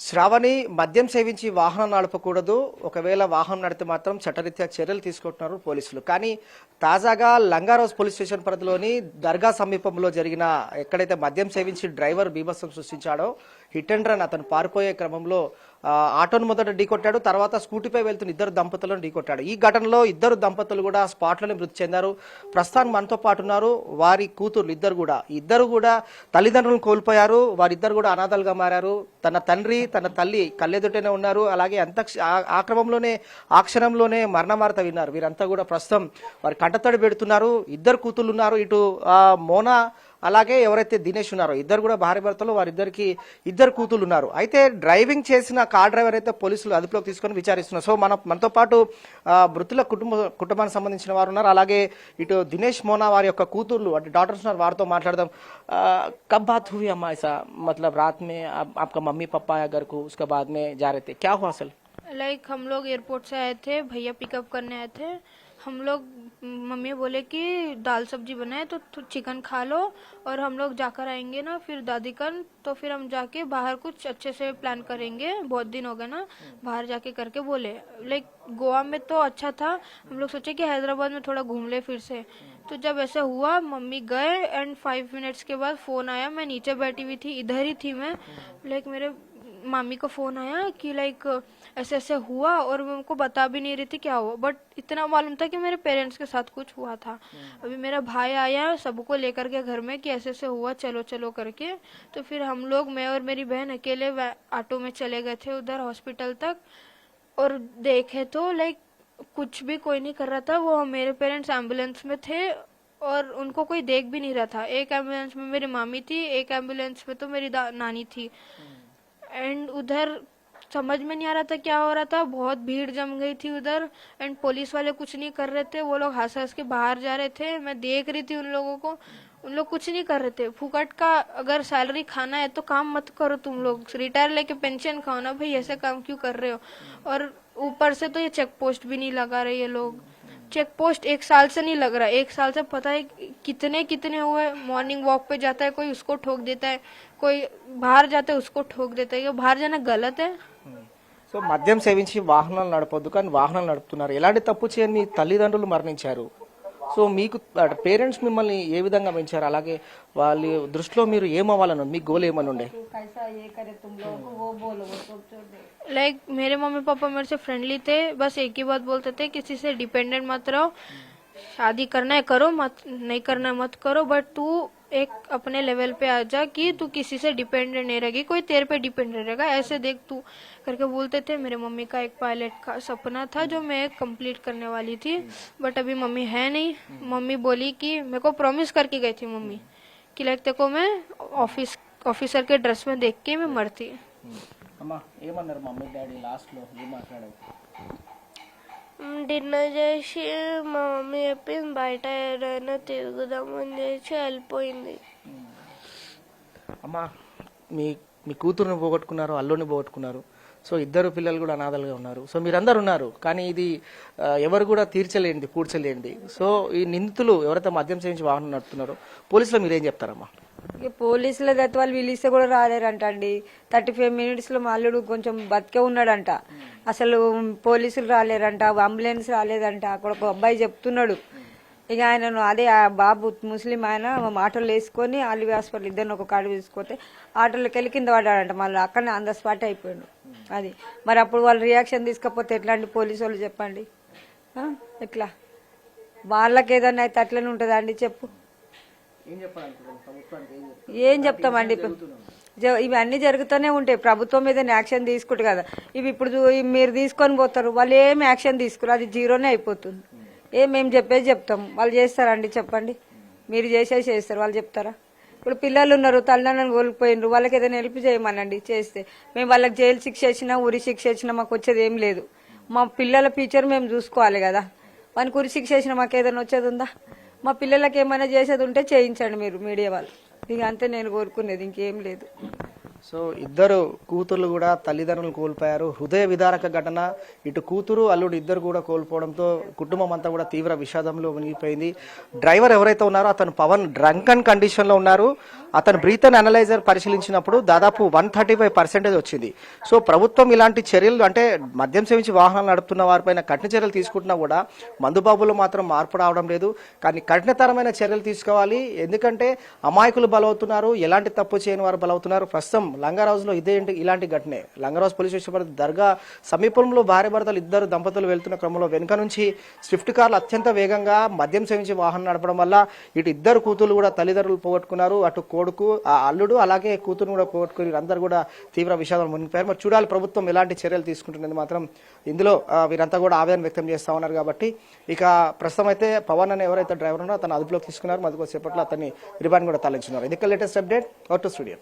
శ్రావణి మద్యం సేవించి వాహనం నడపకూడదు. ఒకవేళ వాహనం నడితే మాత్రం చట్టరీత్యా చర్యలు తీసుకుంటున్నారు పోలీసులు. కానీ తాజాగా లంగారోజ్ పోలీస్ స్టేషన్ పరిధిలోని దర్గా సమీపంలో జరిగిన ఎక్కడైతే మద్యం సేవించి డ్రైవర్ బీభత్సం సృష్టించాడో హిట్ అండ్ రన్ అతను పారిపోయే క్రమంలో ఆటోను మొదట ఢీకొట్టాడు తర్వాత స్కూటీపై వెళ్తున్న ఇద్దరు దంపతులను ఢీకొట్టాడు ఈ ఘటనలో ఇద్దరు దంపతులు కూడా స్పాట్లోనే మృతి చెందారు. ప్రస్తుతానికి మనతో పాటు ఉన్నారు వారి కూతుర్లు ఇద్దరు కూడా. ఇద్దరు కూడా తల్లిదండ్రులను కోల్పోయారు. వారిద్దరు కూడా అనాథలుగా మారారు. తన తండ్రి తన తల్లి కళ్ళెదుటనే ఉన్నారు. అలాగే అంత ఆ క్రమంలోనే ఆ క్షణంలోనే మరణవార్త విన్నారు. వీరంతా కూడా ప్రస్తుతం వారి కంటతడి పెడుతున్నారు. ఇద్దరు కూతుర్లు ఉన్నారు. ఇటు మోనా అలాగే ఎవరైతే దినేష్ ఉన్నారో ఇద్దరు కూడా భార్య భర్తలు వారిద్దరికి ఇద్దరు కూతుళ్ళు ఉన్నారు అయితే డ్రైవింగ్ చేసిన కార్ డ్రైవర్ అయితే పోలీసులు అదుపులోకి తీసుకొని విచారిస్తున్నారు సో మన మనతో పాటు ఆ, మృతుల కుటుంబ కుటుంబానికి సంబంధించిన వారు ఉన్నారు అలాగే ఇటు దినేష్ మోనా వారి యొక్క కూతుర్లు అంటే డాటర్స్ ఉన్నారు వారితో మాట్లాడదాం ఆ, కబ్ బాత్ हुई अम्मा ऐसा मतलब रात में आप, आपका मम्मी पापा आया घर को उसके बाद में जा रहे थे क्या हुआ असल लाइक हम लोग एयरपोर्ट से आए थे भैया पिकअप करने आए थे हम लोग, मम्मी बोले कि दाल सब्ज़ी बनाए तो चिकन खा लो और हम लोग जाकर आएँगे ना फिर दादी कन तो फिर हम जाके बाहर कुछ अच्छे से प्लान करेंगे। बहुत दिन हो गए ना, बाहर जाके करके बोले। लाइक गोवा में तो अच्छा था। हम लोग सोचे कि हैदराबाद में थोड़ा घूम ले फिर से। तो जब ऐसा हुआ, मम्मी गए एंड फाइव मिनट्स के बाद फ़ोन आया। मैं नीचे बैठी हुई थी, इधर ही थी मैं। लाइक मेरे मामी को फ़ोन आया कि लाइक ऐसे ऐसे हुआ और मैं उनको बता भी नहीं रही थी क्या हुआ। बट इतना मालूम था कि मेरे पेरेंट्स के साथ कुछ हुआ था। अभी मेरा भाई आया सबको लेकर के घर में कि ऐसे ऐसे हुआ चलो चलो करके। तो फिर हम लोग मैं और मेरी बहन अकेले ऑटो में चले गए थे उधर हॉस्पिटल तक। और देखे तो लाइक कुछ भी कोई नहीं कर रहा था। वो मेरे पेरेंट्स एंबुलेंस में थे और उनको कोई देख भी नहीं रहा था। एक एंबुलेंस में मेरी मामी थी एक एंबुलेंस में तो मेरी नानी थी। एंड उधर समझ में नहीं आ रहा था क्या हो रहा था। बहुत भीड़ जम गई थी उधर एंड पुलिस वाले कुछ नहीं कर रहे थे। वो लोग हंस हंस के बाहर जा रहे थे। मैं देख रही थी उन लोगों को। उन लोग कुछ नहीं कर रहे थे। फुकट का अगर सैलरी खाना है तो काम मत करो तुम लोग। रिटायर लेके पेंशन खाओ ना भाई। ऐसे काम क्यों कर रहे हो? और ऊपर से तो ये चेक पोस्ट भी नहीं लगा रहे ये लोग। चेक पोस्ट एक साल से नहीं लग रहा एक साल से पता है कितने कितने हुए मॉर्निंग वॉक पे जाता है कोई उसको ठोक देता है कोई बाहर जाता है उसको ठोक देता है ये बाहर जाना गलत है సో మద్యం సేవించి వాహనాలు నడపొద్దు కానీ వాహనాలు నడుపుతున్నారు ఎలాంటి తప్పు చేయని మీ తల్లిదండ్రులు మరణించారు సో మీకు పేరెంట్స్ మిమ్మల్ని ఏ విధంగా పెంచారు అలాగే వాళ్ళ దృష్టిలో మీరు ఏమవ్వాలని ఉంది? మీ గోల్ ఏమని ఉండే लाइक मेरे मम्मी पापा मेरे से फ्रेंडली थे बस एक ही बात बोलते थे किसी से डिपेंडेंट मत रहो शादी करना है करो मत नहीं करना है मत करो बट तू एक अपने लेवल पे आ जा कि तू किसी से डिपेंडेंट नहीं रहेगी कोई तेरे पे डिपेंडेंट रहेगा ऐसे देख तू करके बोलते थे मेरे मम्मी का एक पायलट का सपना था जो मैं कंप्लीट करने वाली थी बट अभी मम्मी है नहीं मम्मी बोली कि मेरे को प्रॉमिस करके गई थी मम्मी कि लाइक तेरे को मैं ऑफिस ऑफिसर के ड्रेस में देख के मैं मरती అమ్మా ఏమన్నారు మమ్మీ డాడీ లాస్ట్ లో ఏం మాట్లాడారు డిన్నర్ చేసి మా మమ్మీ చెప్పింది బయట ఏదైనా తిరుగుదామని చేసి వెళ్ళిపోయింది. అమ్మా మీ మీ కూతురుని పోగొట్టుకున్నారు అల్లుని పోగొట్టుకున్నారు. సో ఇద్దరు పిల్లలు కూడా అనాథలుగా ఉన్నారు. సో మీరందరు ఉన్నారు కానీ ఇది ఎవరు కూడా తీర్చలేనిది పూడ్చలేనిది సో ఈ నిందితులు ఎవరైతే మద్యం సేవించి వాహనం నడుపుతున్నారో పోలీసులు మీరేం చెప్తారమ్మా? ఇక పోలీసుల దత్త వాళ్ళు పిలిస్తే కూడా రాలేరంట అండి థర్టీ ఫైవ్ మినిట్స్లో మా అల్లుడు కొంచెం బతికే ఉన్నాడంట. అసలు పోలీసులు రాలేరంట అంబులెన్స్ రాలేదంట. అక్కడ ఒక అబ్బాయి చెప్తున్నాడు. ఇక ఆయనను అదే ఆ బాబు ముస్లిం ఆయన మా వేసుకొని అల్లి హాస్పిటల్ ఇద్దరిని ఒక కాడు తీసుకొస్తే ఆటోలోకి వెళ్ళి కింద పడ్డాడంట. మళ్ళీ అక్కడనే ఆన్ ద స్పాట్ అయిపోయాడు. అది. మరి అప్పుడు వాళ్ళు రియాక్షన్ తీసుకపోతే ఎట్లా పోలీసు వాళ్ళు చెప్పండి? ఎట్లా? వాళ్ళకి ఏదన్నా అయితే అట్లనే ఉంటుందా అండి చెప్పు. ఏం చెప్తామండి? ఇవన్నీ జరుగుతూనే ఉంటాయి. ప్రభుత్వం మీద యాక్షన్ తీసుకుంటారు కదా. ఇవి ఇప్పుడు మీరు తీసుకొని పోతారు. వాళ్ళు ఏం యాక్షన్ తీసుకురు. అది జీరోనే అయిపోతుంది. ఏం మేము చెప్పేది చెప్తాం. వాళ్ళు చేస్తారండి. చెప్పండి. మీరు చేసేసి చేస్తారు. వాళ్ళు చెప్తారా? ఇప్పుడు పిల్లలు ఉన్నారు. తల్లిదండ్రులను కోల్పోయినారు. వాళ్ళకి ఏదైనా హెల్ప్ చేయమనండి. చేస్తే. మేము వాళ్ళకి జైలు శిక్ష ఇచ్చినా ఉరి శిక్ష ఇచ్చినా మాకు వచ్చేది ఏం లేదు. మా పిల్లల ఫ్యూచర్ మేము చూసుకోవాలి కదా. వానికి ఉరి శిక్ష ఇచ్చినా మాకు ఏదైనా వచ్చేది ఉందా? మా పిల్లలకి ఏమైనా చేసేది ఉంటే చేయించండి మీరు మీడియా వాళ్ళు. ఇక అంతే నేను కోరుకునేది ఇంకేం లేదు. సో ఇద్దరు కూతుర్లు కూడా తల్లిదండ్రులు కోల్పోయారు. హృదయ విదారక ఘటన. ఇటు కూతురు అల్లుడు ఇద్దరు కూడా కోల్పోవడంతో కుటుంబం అంతా కూడా తీవ్ర విషాదంలో మునిగిపోయింది. డ్రైవర్ ఎవరైతే ఉన్నారో అతను పవన్ డ్రంకన్ కండిషన్లో ఉన్నారు. అతను బ్రీత్ అనలైజర్ పరిశీలించినప్పుడు దాదాపు వన్ థర్టీ ఫైవ్ పర్సెంటేజ్ వచ్చింది. సో ప్రభుత్వం ఇలాంటి చర్యలు అంటే మద్యం సేవించి వాహనాలు నడుపుతున్న వారిపైన కఠిన చర్యలు తీసుకుంటున్నా కూడా మందుబాబులో మాత్రం మార్పు రావడం లేదు. కానీ కఠినతరమైన చర్యలు తీసుకోవాలి. ఎందుకంటే అమాయకులు బలవుతున్నారు. ఎలాంటి తప్పు చేయని వారు బలవుతున్నారు. ప్రస్తుతం లంగారాజులో ఇదే ఇలాంటి ఘటనే. లంగారాజు పోలీస్ స్టేషన్ దర్గా సమీపంలో భార్య భర్తలు ఇద్దరు దంపతులు వెళ్తున్న క్రమంలో వెనుక నుంచి స్విఫ్ట్ కార్లు అత్యంత వేగంగా మద్యం సేవించి వాహనం నడపడం వల్ల ఇటు ఇద్దరు కూతురు కూడా తల్లిదండ్రులు పోగొట్టుకున్నారు. అటు కొడుకు ఆ అల్లుడు అలాగే కూతురు కూడా పోగొట్టుకుని అందరూ కూడా తీవ్ర విషాదం మునిగిపోయారు. మరి చూడాలి ప్రభుత్వం ఎలాంటి చర్యలు తీసుకుంటున్నది మాత్రం ఇందులో వీరంతా కూడా ఆవేదన వ్యక్తం చేస్తా ఉన్నారు కాబట్టి. ఇక ప్రస్తుతం అయితే పవన్ అని ఎవరైతే డ్రైవర్ ఉన్నారో అతను అదుపులోకి తీసుకున్నారు. మరి కొద్దిసేపట్లో అతన్ని రిమాండ్ కూడా తరలించున్నారు ఇది లేటెస్ట్ అప్డేట్ అవుట్ స్టూడియో.